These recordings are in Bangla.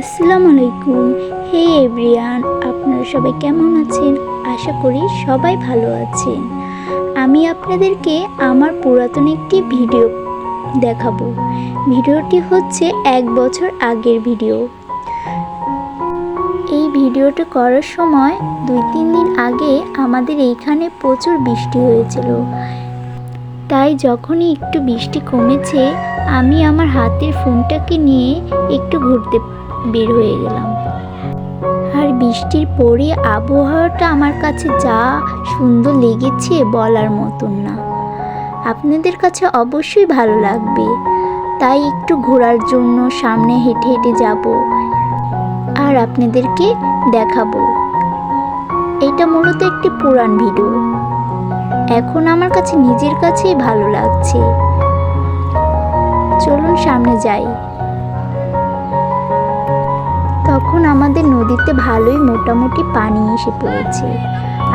আসসালামু আলাইকুম। হে এভরিয়ান, আপনারা সবাই কেমন আছেন? আশা করি সবাই ভালো আছেন। আমি আপনাদেরকে আমার পুরাতন একটি ভিডিও দেখাবো। ভিডিওটি হচ্ছে এক বছর আগের ভিডিও। এই ভিডিওটি করার সময় দুই তিন দিন আগে আমাদের এইখানে প্রচুর বৃষ্টি হয়েছিল। তাই যখনই একটু বৃষ্টি কমেছে, আমি আমার হাতের ফোনটাকে নিয়ে একটু ঘুরতে বের হয়ে গেলাম। আর বৃষ্টির পরে আবহাওয়াটা আমার কাছে যা সুন্দর লেগেছে বলার মতন না। আপনাদের কাছে অবশ্যই ভালো লাগবে। তাই একটু ঘোরার জন্য সামনে হেঁটে হেঁটে যাব আর আপনাদেরকে দেখাবো। এটা মূলত একটি পুরান ভিডিও। এখন আমার কাছে নিজের কাছেই ভালো লাগছে। চলুন সামনে যাই। তখন আমাদের নদীতে ভালোই মোটামুটি পানি এসে পড়েছে।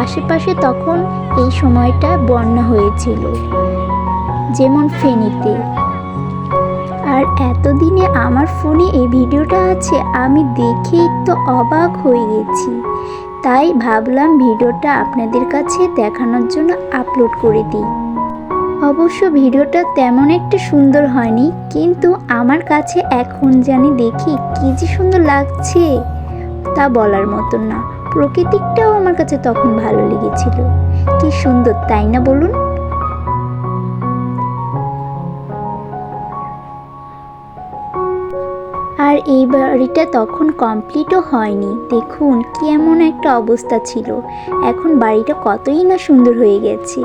আশেপাশে তখন এই সময়টা বন্যা হয়েছিল, যেমন ফেনীতে। আর এতদিনে আমার ফোনে এই ভিডিওটা আছে, আমি দেখেই তো অবাক হয়ে গেছি। তাই ভাবলাম ভিডিওটা আপনাদের কাছে দেখানোর জন্য আপলোড করে দিই। অবশ্য ভিডিওটা তেমন একটা সুন্দর হয়নি, কিন্তু আমার কাছে এখন জানি দেখি কী যে সুন্দর লাগছে, তা বলার মতন না। প্রকৃতিকটাও আমার কাছে তখন ভালো লেগেছিল। কি সুন্দর, তাই না বলুন? আর এই বাড়িটা তখন কমপ্লিটও হয়নি। দেখুন, কেমন একটা অবস্থা ছিল। এখন বাড়িটা কতই না সুন্দর হয়ে গেছে।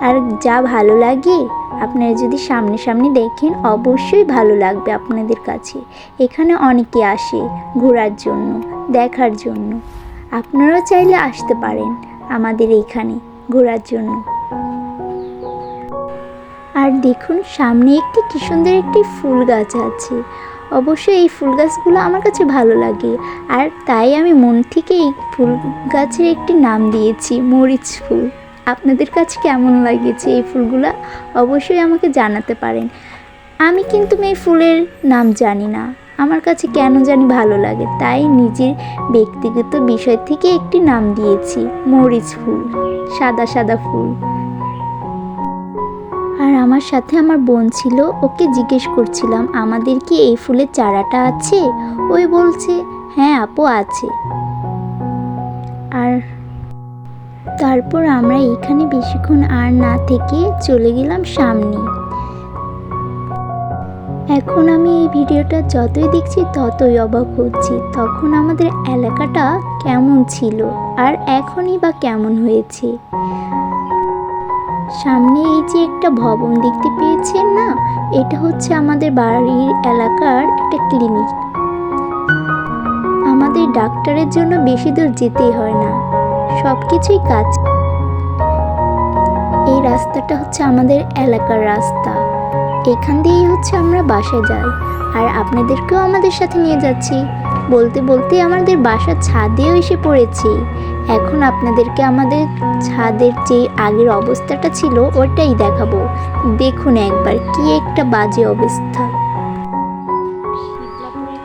আর যা ভালো লাগে আপনারা যদি সামনে সামনে দেখেন, অবশ্যই ভালো লাগবে আপনাদের কাছে। এখানে অনেকে আসে ঘোরার জন্য, দেখার জন্য। আপনারাও চাইলে আসতে পারেন আমাদের এখানে ঘোরার জন্য। আর দেখুন, সামনে একটি কি সুন্দর একটি ফুল গাছ আছে। অবশ্যই এই ফুল গাছগুলো আমার কাছে ভালো লাগে। আর তাই আমি মন থেকে এই ফুল গাছের একটি নাম দিয়েছি, মরিচ ফুল। আপনাদের কাছে কেমন লাগেছে এই ফুলগুলো? অবশ্যই আমাকে জানাতে পারেন। আমি কিন্তু এই ফুলের নাম জানি না। আমার কাছে কেন জানি ভালো লাগে, তাই নিজের ব্যক্তিগত বিষয় থেকে একটি নাম দিয়েছি, মরিচ ফুল, সাদা সাদা ফুল। আর আমার সাথে আমার বোন ছিল, ওকে জিজ্ঞেস করছিলাম, আমাদের কি এই ফুলের চারাটা আছে? ওই বলছে হ্যাঁ আপু, আছে। আর তারপর আমরা এখানে বেশিক্ষণ আর না থেকে চলে গেলাম সামনে। এখন আমি এই ভিডিওটা যতই দেখছি ততই অবাক হচ্ছি, তখন আমাদের এলাকাটা কেমন ছিল আর এখনই বা কেমন হয়েছে? সামনে এই যে একটা ভবন দেখতে পেয়েছেন না? এটা হচ্ছে আমাদের বাড়ির এলাকার একটা ক্লিনিক। আমাদের ডাক্তারের জন্য বেশি দূর যেতেই হয় না। সব কিছুই কাজ রাস্তাটা হচ্ছে আমাদের এলাকার রাস্তা। এখান দিয়েই হচ্ছে আমরা বাসায় যাই। আর আপনাদেরকেও আমাদের সাথে নিয়ে যাচ্ছি। বলতে বলতে আমাদের বাসার ছাদেও এসে পড়েছি। এখন আপনাদেরকে আমাদের ছাদের যে আগের অবস্থাটা ছিল, ওটাই দেখাবো। দেখুন একবার, কি একটা বাজে অবস্থা।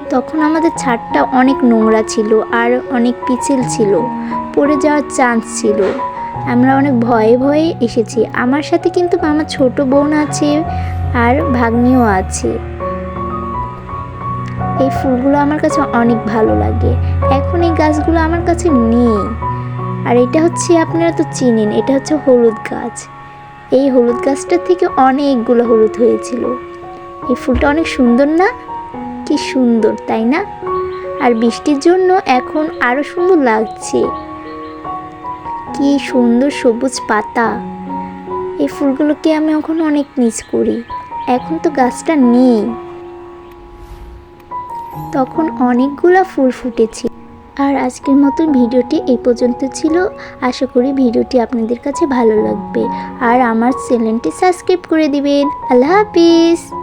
তখন আমাদের ছাদটা অনেক নোংরা ছিল আর অনেক পিছিল ছিল। পড়ে যাওয়ার চান্স ছিল। আমরা অনেক ভয়ে ভয়ে এসেছি। আমার সাথে কিন্তু আমার ছোট বোন আছে আর ভাগ্নিও আছে। এই ফুলগুলো আমার কাছে অনেক ভালো লাগে। এখন এই গাছগুলো আমার কাছে নেই। আর এটা হচ্ছে আপনারা তো চিনেন, এটা হচ্ছে হলুদ গাছ। এই হলুদ গাছটা থেকে অনেকগুলো হলুদ হয়েছিল। এই ফুলটা অনেক সুন্দর না? কি সুন্দর, তাই না? আর বৃষ্টির জন্য এখন আরও সুন্দর লাগছে। কি সুন্দর সবুজ পাতা। এই ফুলগুলোকে আমি এখন অনেক মিস করি। এখন তো গাছটা নেই। তখন অনেকগুলা ফুল ফুটেছে। আর আজকের মতো ভিডিওটি এই পর্যন্ত ছিল। আশা করি ভিডিওটি আপনাদের কাছে ভালো লাগবে। আর আমার চ্যানেলটি সাবস্ক্রাইব করে দিবেন। আল্লাহ হাফিজ।